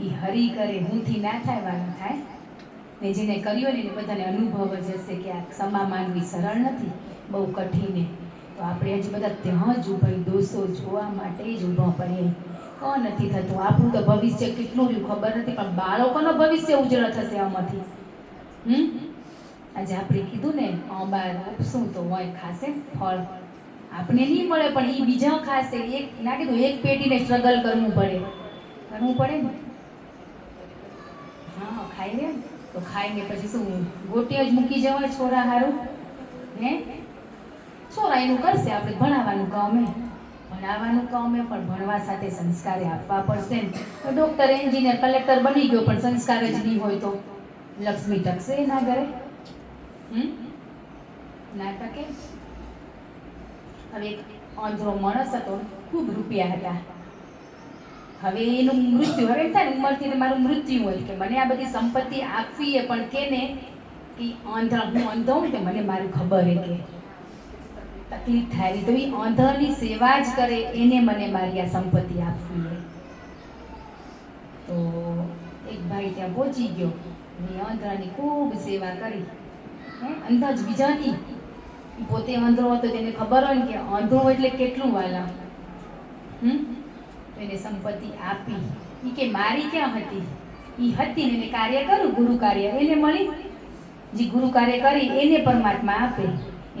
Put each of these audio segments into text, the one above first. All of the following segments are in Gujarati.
એ હરી કરે, હુંથી ના થાય વાળા થાય. ને જેને કર્યો ને એને બધાને અનુભવ જ હશે કે આ ક્ષમા માનવી સરળ નથી, બહુ કઠિન તો આપણે હજી બધા ત્યાં જ ઊભા દોષો જોવા માટે જ ઊભો પડીએ. કોણ નથી થતું. આપણું તો ભવિષ્ય કેટલું રહ્યું ખબર નથી, પણ બાળકોનો ભવિષ્ય ઉજળ થશે આમાંથી. હમ? આજે આપણે કીધું ને અંબા ઉપસું તો હોય ખાશે ફળ. આપણે નહીં મળે, પણ એ બીજા ખાશે. એક ના કીધું, એક પેટીને સ્ટ્રગલ કરવું પડે. કરવું પડે ને? ખાઈ ને તો ખાઈને પછી શું ગોટિયા જ મૂકી જવાય છોરા હારું? હે? છોરા એનું કરશે, આપણે ભણાવવાનું કામે ભણાવવાનું કામે પણ ભણવા સાથે સંસ્કારે આપવા પડશે ને ડૉક્ટર એન્જિનિયર કલેક્ટર બની ગયો, પણ સંસ્કાર જ નહીં હોય તો. લક્ષ્મી ટકશે એના ઘરે? ના ટકે? હવે એક આંધળો માણસ હતો, ખૂબ રૂપિયા હતા. હવે એનું મૃત્યુ, હવે થાય ને ઉંમરથી ને મારું મૃત્યુ હોય કે મને આ બધી સંપત્તિ આપવી એ પણ કેને કે અંધા હું અંધો હું કે મને મારું ખબર હે કે તકલીફ થાય તો એ અંધાની સેવા જ કરે એને મને મારી આ સંપત્તિ આપવી હોય તો એક ભાઈ ત્યાં પહોંચી ગયો. મેં અંધાની ખૂબ સેવા કરી. હે, અંદાજ બીજાની. પોતે અંધો હતો, તેને ખબર હોય ને કે અંધો એટલે કેટલું વાલા. હમ? એને સંપત્તિ આપી. એ કે મારી ક્યાં હતી? એ હતી એને કાર્ય કર્યું, ગુરુ કાર્ય. એને મળી? જે ગુરુ કાર્ય કરી, એને પરમાત્મા આપે.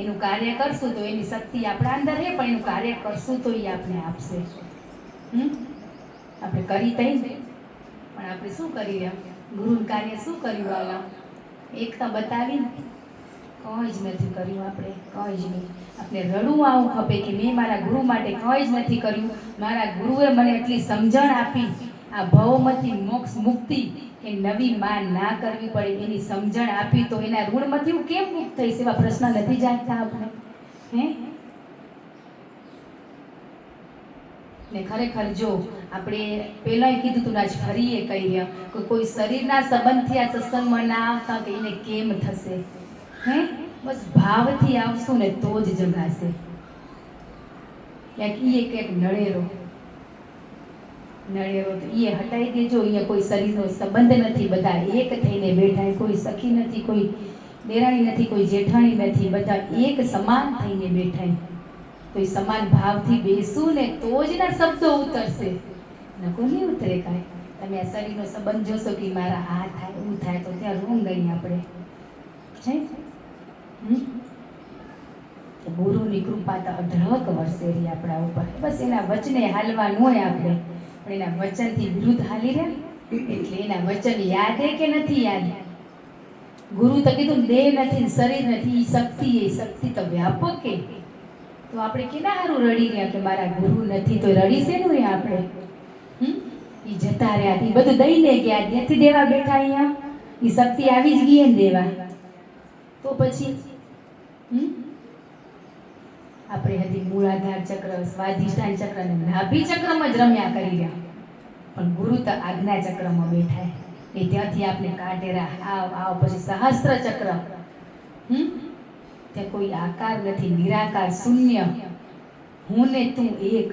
એનું કાર્ય કરશું તો એની શક્તિ આપણા અંદર છે પણ એનું કાર્ય કરશું તો એ આપણે આપશે. આપણે કરી તઈ પણ આપણે શું કરી રહ્યા? ગુરુનું કાર્ય શું કર્યું વાલા એકતા બતાવી કંઈ જ નથી કર્યું આપણે, કંઈ જ નહીં. આપણે રડવું આવું ખપે કે મેં મારા ગુરુ માટે કંઈ જ નથી કર્યું. મારા ગુરુએ મને એટલી સમજણ આપી, આ ભવમાંથી મોક્ષ મુક્તિ કે નવી માં ના કરવી પડે એની સમજણ આપી તો એના ઋણમાંથી હું કેમ મુક્ત થઈશ એવા પ્રશ્ન નથી જાણતા આપણે? હે? ને ખરેખર જો આપણે પહેલાંય કીધું તું આજ ફરીએ કહીએ કે કોઈ શરીરના સંબંધથી આ સત્સંગમાં ના આવતા કે એને કેમ થશે? હે? બસ ભાવથી આવશું ને તો જ જગાશે. ક્યાંક ઈ એક નળેરો. નળેરો તો એ હટાઈ દેજો, અહીંયા કોઈ શરીરનો સંબંધ નથી, બધા એક થઈને બેઠા કોઈ સખી નથી, કોઈ દેરાણી નથી, કોઈ જેઠાણી નથી, બધા એક સમાન થઈને બેઠા કોઈ સમાન ભાવથી બેસું ને તો જ ના શબ્દો ઉતરશે. નકો નહીં ઉતરે કાંઈ. તમે આ શરીરનો સંબંધ જોશો કે મારા આ થાય એવું થાય, તો ત્યાં રૂમ ગઈ આપણે. છે. ગુરુની કૃપા તો અઢળક વર્ષેરી આપણા ઉપર. બસ એના વચને હાલવાનું હોય આપણે. પણ એના વચનથી વિરુદ્ધ હાલી રહ્યા. એટલે એના વચન યાદ હે કે નથી યાદ? ગુરુ તો કીધું દેહ નથી શરીર નથી શક્તિ એ શક્તિ તો વ્યાપક કે તો આપણે કેના સારું રડી રહ્યા કે મારા ગુરુ નથી તો રડી શેનું રહ્યા આપણે? એ જતા રહ્યા એ બધું દઈને ગયા. ત્યાંથી દેવા બેઠા અહીંયા. એ શક્તિ આવી જ ગઈ ને દેવા. તો પછી? આપણે હજી મૂળાધાર ચક્ર, સ્વાધિષ્ઠાન ચક્ર અને નાભી ચક્રમાં જ રમ્યા કરી રહ્યા. પણ ગુરુ તો આજ્ઞા ચક્રમાં બેઠા એ ત્યાંથી આપણે કાઢેરા આવ આવ પછી સહસ્ત્ર ચક્ર. હમ? ત્યાં કોઈ આકાર નથી, નિરાકાર, શૂન્ય. હું ને તું એક.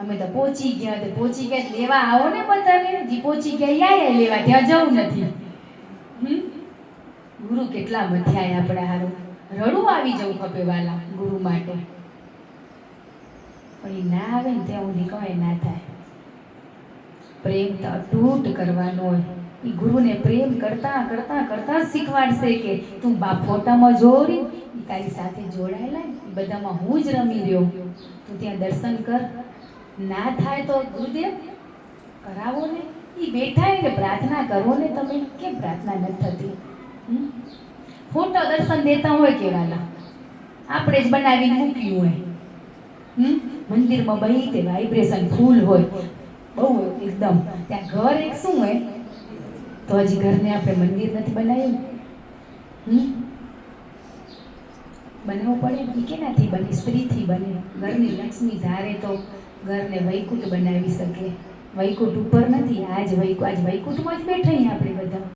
અમે તો પહોંચી ગયા, તો પહોંચી ગયા, લેવા આવો ને બધાને. જે પહોંચી ગયા લેવા, ત્યાં જવું નથી. હમ? ગુરુ કેટલા મથ્યાય આપણા હારું? રડવું આવી જવું ખપે વાલા ગુરુ માટે. પણ એ ના આવે ને ત્યાં સુધી કઈ ના થાય. પ્રેમ તો અતૂટ કરવાનો હોય. એ ગુરુને પ્રેમ કરતા કરતા કરતા શીખવાડશે કે તું બા ફોટામાં જોરી તારી સાથે જોડાયેલા બધામાં હું જ રમી રહ્યો. તું ત્યાં દર્શન કર. ના થાય તો ગુરુદેવ, કરાવો ને. એ બેઠા કે પ્રાર્થના કરો ને તમે. કેમ પ્રાર્થના નથી થતી? ફોટો દર્શન દેતા હોય કેવાલા. આપણે જ બનાવીને મૂક્યું હોય. હમ? મંદિરમાં બહી તે વાઇબ્રેશન ફૂલ હોય. બહુ એકદમ. ત્યાં ઘર એક શું હોય? તો હજી ઘરને આપણે મંદિર નથી બનાવ્યું. હમ? બનાવવું પડે એ કેનાથી બને? સ્ત્રીથી બને. ઘરની લક્ષ્મી ધારે તો ઘરને વૈકુંઠ બનાવી શકે. વૈકુંઠ ઉપર નથી. આજ વૈકુ આજ વૈકુંઠમાં જ બેઠા આપણે બધા.